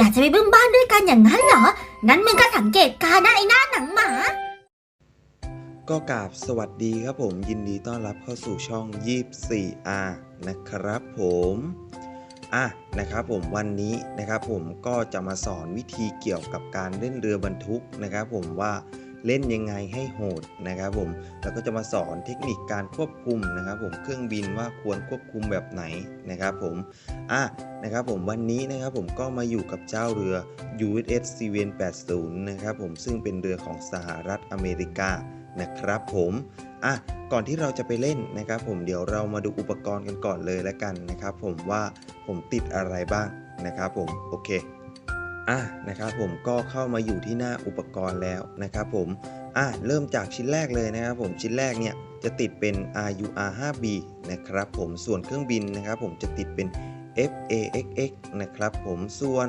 อยากจะไปบึ้มบ้านด้วยกันอย่างนั้นเหรอ งั้นมึงก็สังเกตการณ์นะไอ้หน้าหนังหมา ก็กราบสวัสดีครับผมยินดีต้อนรับเข้าสู่ช่อง 24R นะครับผมอะนะครับผมวันนี้นะครับผมก็จะมาสอนวิธีเกี่ยวกับการเล่นเรือบรรทุกนะครับผมว่า เล่นยังไงให้โหดนะครับผมแล้วก็จะมาสอนเทคนิคการควบคุมนะครับผมเครื่องบินว่าควรควบคุมแบบไหนนะครับผมอะนะครับผมวันนี้นะครับผมก็มาอยู่กับเจ้าเรือ USS c v n 80นะครับผมซึ่งเป็นเรือของสหรัฐอเมริกานะครับผมอะก่อนที่เราจะไปเล่นนะครับผมเดี๋ยวเรามาดูอุปกรณ์กันก่อนเลยแล้วกันนะครับผมว่าผมติดอะไรบ้างนะครับผมโอเค อะนะครับผมก็เข้ามาอยู่ที่หน้าอุปกรณ์แล้วนะครับผมอะเริ่มจากชิ้นแรกเลยนะครับผมชิ้นแรกเนี่ยจะติดเป็น RUR 5B นะครับผมส่วนเครื่องบินนะครับผมจะติดเป็น FAXX นะครับผมส่วน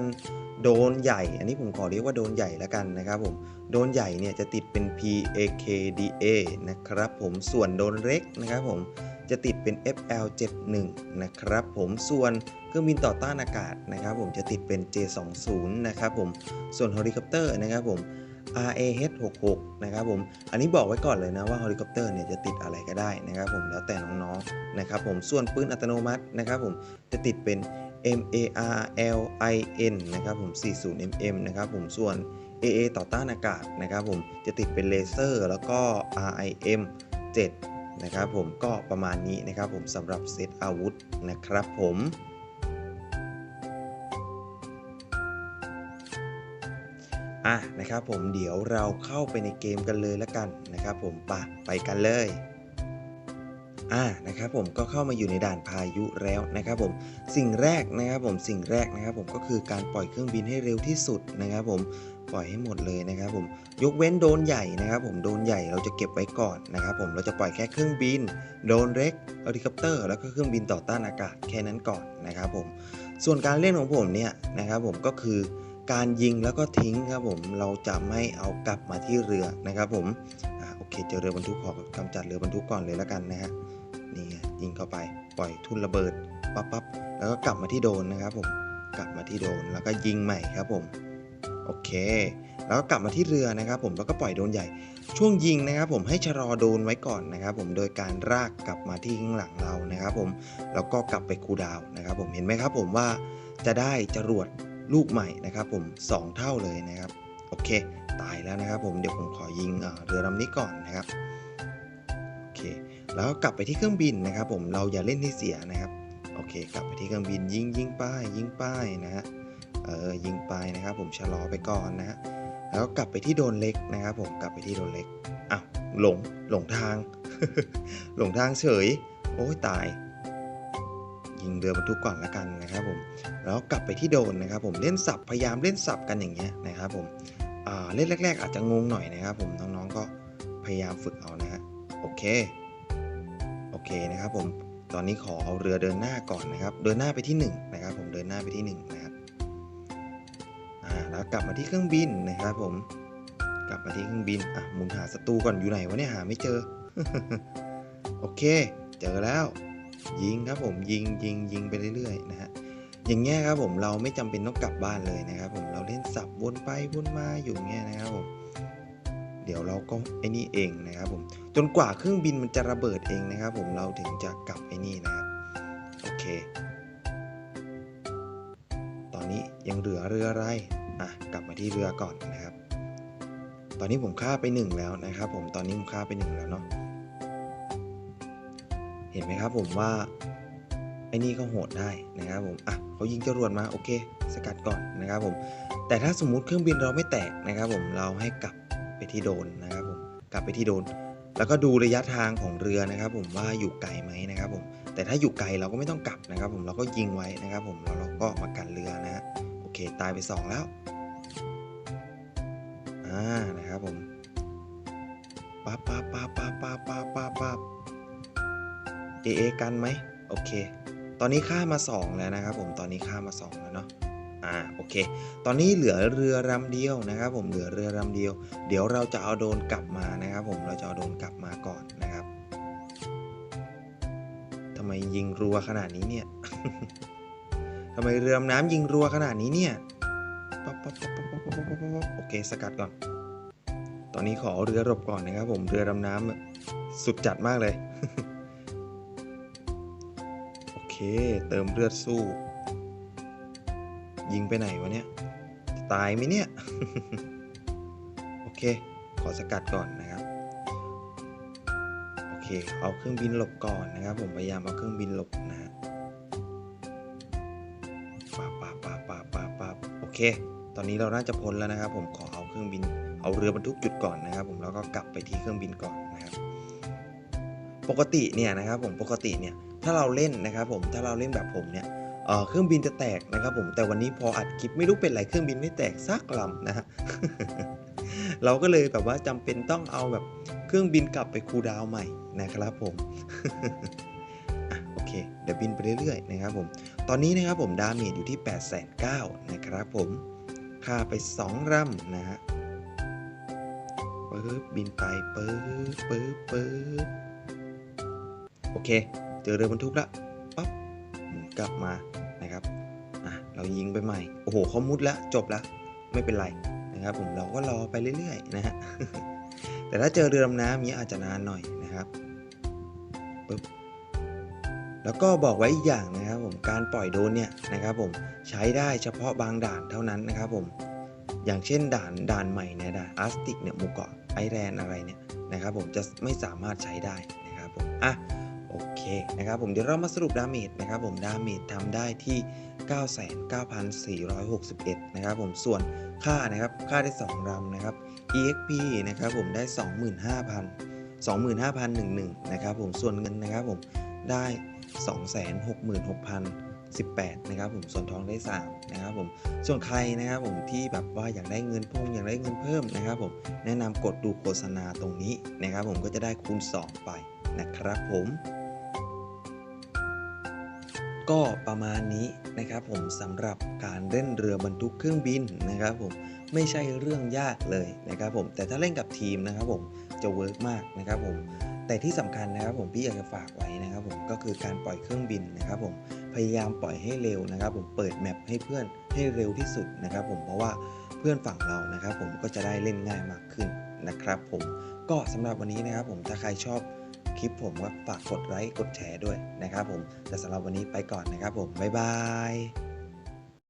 โดนใหญ่ อันนี้ผมขอเรียกว่าโดนใหญ่แล้วกันนะครับผมโดนใหญ่เนี่ยจะติดเป็น PAKDA นะครับผมส่วนโดนเล็กนะครับผม จะติดเป็น FL71 นะครับผมส่วนเครื่องบินต่อต้านอากาศนะครับผมจะติดเป็น J20 นะครับผมส่วนเฮลิคอปเตอร์นะครับผม RAH66 นะครับผม อันนี้บอกไว้ก่อนเลยนะว่าเฮลิคอปเตอร์เนี่ยจะติดอะไรก็ได้นะครับผมแล้วแต่น้องๆนะครับผมส่วนปืนอัตโนมัตินะครับผมจะติดเป็น MARLIN นะครับผม 40mm นะครับผมส่วน AA ต่อต้านอากาศนะครับผมจะติดเป็นเลเซอร์แล้วก็ RIM 7 นะครับผมก็ประมาณนี้นะครับผมสำหรับเซตอาวุธนะครับผมอะนะครับผมเดี๋ยวเราเข้าไปในเกมกันเลยละกันนะครับผมปะไปกันเลยอะนะครับผมก็เข้ามาอยู่ในด่านพายุแล้วนะครับผมสิ่งแรกนะครับผมสิ่งแรกนะครับผมก็คือการปล่อยเครื่องบินให้เร็วที่สุดนะครับผม ปล่อยให้หมดเลยนะครับผมยกเว้นโดนใหญ่นะครับผมโดนใหญ่เราจะเก็บไว้ก่อนนะครับผมเราจะปล่อยแค่เครื่องบิน โดนเล็กเฮลิคอปเตอร์แล้วก็เครื่องบินต่อต้านอากาศแค่นั้นก่อนนะครับผมส่วนการเล่นของผมเนี่ยนะครับผมก็คือการยิงแล้วก็ทิ้งครับผมเราจะไม่เอากลับมาที่เรือนะครับผมอโอเคเจอเรือบรรทุกขอกำจัดเรือบรรทุกก่อนเลยแล้วกันนะฮะนี่ยิงเข้าไปปล่อยทุ่นระเบิดปั๊บปั๊บแล้วก็กลับมาที่โดนนะครับผมกลับมาที่โดนแล้วก็ยิงใหม่ครับผม โอเค แล้วก็กลับมาที่เรือนะครับ ผมแล้วก็ปล่อยโดนใหญ่ ช่วงยิงนะครับ ผมให้ชะลอโดนไว้ก่อนนะครับ ผมโดยการรากกลับมาที่ข้างหลังเรานะครับ ผมแล้วก็กลับไปคูดาวนะครับ ผมเห็นไหมครับ ผมว่าจะได้จรวดลูกใหม่นะครับ ผมสองเท่าเลยนะครับ โอเค ตายแล้วนะครับ ผมเดี๋ยวผมขอยิงเรือลำนี้ก่อนนะครับโอเค แล้วกลับไปที่เครื่องบินนะครับ ผมเราอย่าเล่นให้เสียนะครับโอเค กลับไปที่เครื่องบินยิงยิงป้ายยิงป้ายนะฮะ ออยิงไปนะครับ ผมชะลอไปก่อนนะฮะแล้วกลับไปที่โดนเล็กนะครับ ผมกลับไปที่โดนเล็กอ้าวหลงหลงทาง หลงทางเฉย โอ้ยตาย ยิงเรือบรรทุกก่อนละกันนะครับผมแล้วกลับไปที่โดนนะครับ ผมเล่นสับพยายามเล่นสับกันอย่างเงี้ยนะครับ ผมเล่นแรก ๆ อาจจะงงหน่อยนะครับ ผมน้องๆก็พยายามฝึกเอานะฮะโอเคโอเคนะครับ ผมตอนนี้ขอเอาเรือเดินหน้าก่อนนะครับ เดินหน้าไปที่หนึ่งนะครับ ผมเดินหน้าไปที่หนึ่งนะ แล้วกลับมาที่เครื่องบินนะครับผม กลับมาที่เครื่องบิน อะหมุนหาศัตรูก่อนอยู่ไหนวะเนี่ยหาไม่เจอ โอเค เจอแล้ว ยิงครับผมยิงยิงยิงไปเรื่อยๆนะฮะอย่างเงี้ยครับผมเราไม่จำเป็นต้องกลับบ้านเลยนะครับผมเราเล่นสับวนไปวนมาอยู่เงี้ยนะครับผมเดี๋ยวเราก็ไอ้นี่เองนะครับผมจนกว่าเครื่องบินมันจะระเบิดเองนะครับ ผมเราถึงจะกลับไอ้นี่นะครับโอเค ตอนนี้ยังเหลือเรืออะไร อะกลับมาที่เรือก่อนนะครับ ตอนนี้ผมฆ่าไปหนึ่งแล้วนะครับ ผมตอนนี้ผมฆ่าไปหนึ่งแล้วเนาะเห็นไหมครับผมว่าไอ้นี่ก็โหดได้นะครับผมอะเขายิงจรวดมาโอเค สกัดก่อนนะครับผม แต่ถ้าสมมุติเครื่องบินเราไม่แตกนะครับ ผมเราให้กลับไปที่โดนนะครับผมกลับไปที่โดน แล้วก็ดูระยะทางของเรือนะครับ ผมว่าอยู่ไกลไหมนะครับ ผมแต่ถ้าอยู่ไกลเราก็ไม่ต้องกลับนะครับ ผมเราก็ยิงไว้นะครับ ผมแล้วเราก็มากันเรือนะฮะ เคตายไป 2 แล้ว อ่า นะครับผมปั๊บปั๊บปั๊บปั๊บปั๊บปั๊บปั๊บปั๊บเอเอกันไหมโอเค ตอนนี้ข้ามา 2 แล้วนะครับผม ตอนนี้ข้ามา 2 แล้วเนาะ อ่า โอเค ตอนนี้เหลือเรือลำเดียวนะครับผม เหลือเรือลำเดียว เดี๋ยวเราจะเอาโดนกลับมานะครับผม เราจะเอาโดนกลับมาก่อนนะครับทำไมยิงรัวขนาดนี้เนี่ย ทำไมเรือดำน้ำยิงรัวขนาดนี้เนี่ยป๊บป๊บป๊บป๊บป๊บป๊บป๊บป๊บโอเคสกัดก่อน ตอนนี้ขอเรือหลบก่อนนะครับผมเรือดำน้ำสุดจัดมากเลย โอเค เติมเลือดสู้ ยิงไปไหนวะเนี่ยตายไหมเนี่ย โอเค ขอสกัดก่อนนะครับโอเคเอาเครื่องบินหลบก่อนนะครับ ผมพยายามเอาเครื่องบินหลบนะ เคตอนนี้เราน่าจะพ้นแล้วนะครับ ผมขอเอาเครื่องบินเอาเรือบรรทุกหยุดก่อนนะครับ ผมแล้วก็กลับไปที่เครื่องบินก่อนนะครับ ปกติเนี่ยนะครับ ผมปกติเนี่ยถ้าเราเล่นนะครับ ผมถ้าเราเล่นแบบผมเนี่ยเครื่องบินจะแตกนะครับ ผมแต่วันนี้พออัดคลิปไม่รู้เป็นไรเครื่องบินไม่แตกสักลำนะฮะเราก็เลยแบบว่าจำเป็นต้องเอาแบบเครื่องบินกลับไปคูดาวใหม่นะครับผมโอเคเดี๋ยวบินไปเรื่อยๆนะครับผม ตอนนี้นะครับผมดาเมจอยู่ที่ 8 9 0 0 0นะครับผมค่าไป 2รำนะฮะปึ๊บบินไปปึ๊บปึ๊บปึ๊บโอเค เจอเรือบรรทุกแล้วปั๊บหมุนกลับมานะครับอะเรายิงไปใหม่ โอ้โหเขามุดแล้วจบแล้วไม่เป็นไรนะครับ ผมเราก็รอไปเรื่อยๆนะฮะแต่ถ้าเจอเรือดำน้ำนี้อาจจะนานหน่อยนะครับปึ๊บ แล้วก็บอกไว้อีกอย่างนะครับผมการปล่อยโดนเนี่ยนะครับผมใช้ได้เฉพาะบางด่านเท่านั้นนะครับผมอย่างเช่นด่านด่านใหม่เนี่ยด่านอาร์ติกเนี่ยหมู่เกาะไอแลนด์อะไรเนี่ยนะครับผมจะไม่สามารถใช้ได้นะครับผมอะโอเคนะครับผมเดี๋ยวเรามาสรุปดาเมจนะครับผมดาเมจทำได้ที่ 99,461 นะครับผมส่วนค่านะครับค่าได้ 2รำนะครับ EXP นะครับผมได้ 25,000 25,011 นะครับผมส่วนเงินนะครับผมได้ 266,018นะครับผมส่วนทองได้3นะครับผมส่วนใครนะครับผมที่แบบว่าอยากได้เงินพุ่งอยากได้เงินเพิ่มนะครับผมแนะนำกดดูโฆษณาตรงนี้นะครับผมก็จะได้คูณ 2 ไปนะครับผม ก็ประมาณนี้นะครับผมสำหรับการเล่นเรือบรรทุกเครื่องบินนะครับผมไม่ใช่เรื่องยากเลยนะครับผมแต่ถ้าเล่นกับทีมนะครับผมจะเวิร์กมากนะครับผมแต่ที่สำคัญนะครับผมพี่อยากจะฝากไว้นะครับผมก็คือการปล่อยเครื่องบินนะครับผมพยายามปล่อยให้เร็วนะครับผมเปิดแมปให้เพื่อนให้เร็วที่สุดนะครับผมเพราะว่าเพื่อนฝั่งเรานะครับผมก็จะได้เล่นง่ายมากขึ้นนะครับผมก็สำหรับวันนี้นะครับผมถ้าใครชอบ คลิปผมก็ฝากกดไลค์กดแชร์ด้วยนะครับผมแต่สำหรับวันนี้ไปก่อนนะครับผมบ๊ายบาย